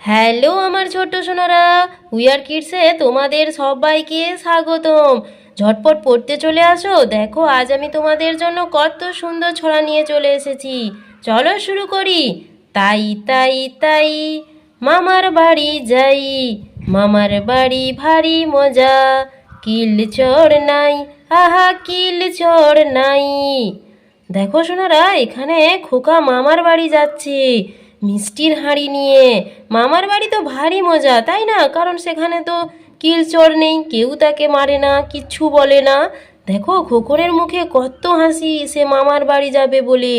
Hello আমার ছোট্ট Sonara wear কিডসে তোমাদের সবাইকে স্বাগতম। ঝটপট পড়তে চলে আসো, দেখো আজ আমি তোমাদের জন্য কত সুন্দর ছড়া নিয়ে চলে এসেছি। চলো শুরু করি। তাই তাই তাই, মামার বাড়ি যাই। মামার বাড়ি ভারী মজা, কিল চড় নাই, আহা, কিল চড় নাই। দেখো সোনারা, এখানে খোকা মামার বাড়ি যাচ্ছে। মিষ্টির হাঁড়ি নিয়ে। মামার বাড়ি তো ভারী মজা, তাই না? কারণ সেখানে তো কিলচর নেই, কেউ তাকে মারে না, কিচ্ছু বলে না। দেখো, খোকনের মুখে কত হাসি, সে মামার বাড়ি যাবে বলে।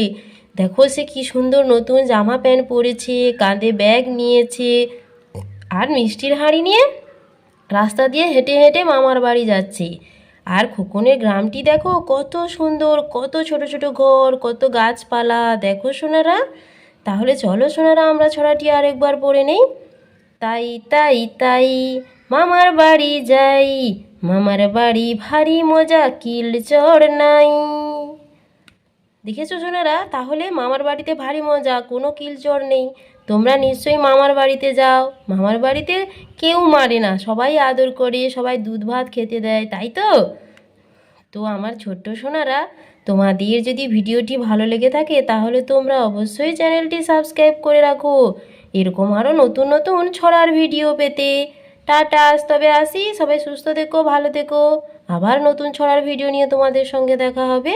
দেখো, সে কি সুন্দর নতুন জামা প্যান্ট পরেছে, কাঁধে ব্যাগ নিয়েছে। আর মিষ্টির হাঁড়ি নিয়ে রাস্তা দিয়ে হেঁটে হেঁটে মামার বাড়ি যাচ্ছে। আর খোকনের গ্রামটি দেখো, কত সুন্দর, কত ছোট ছোট ঘর, কত গাছপালা। দেখো, সোনারা তাহলে চলো সোনারা, আমরা ছড়াটি আরেকবার পড়ে নেই। তাই তাই তাই, মামার বাড়ি যাই। মামার বাড়ি ভারী মজা, কিল চড় নাই। দেখেছ সোনারা? তাহলে মামার বাড়িতে ভারী মজা, কোনো কিলচর নেই। তোমরা নিশ্চয়ই মামার বাড়িতে যাও। মামার বাড়িতে কেউ মারে না, সবাই আদর করে, সবাই দুধ ভাত খেতে দেয়, তাই তো? তো আমার ছোট্ট সোনারা তোমাদের যদি ভিডিওটি ভালো লেগে থাকে, তাহলে তোমরা অবশ্যই চ্যানেলটি সাবস্ক্রাইব করে রাখো। এরকম আরও নতুন নতুন ছড়ার ভিডিও পেতে। টাটা তবে আসি। সবাই সুস্থ থেকো, ভালো থেকো। আবার নতুন ছড়ার ভিডিও নিয়ে তোমাদের সঙ্গে দেখা হবে।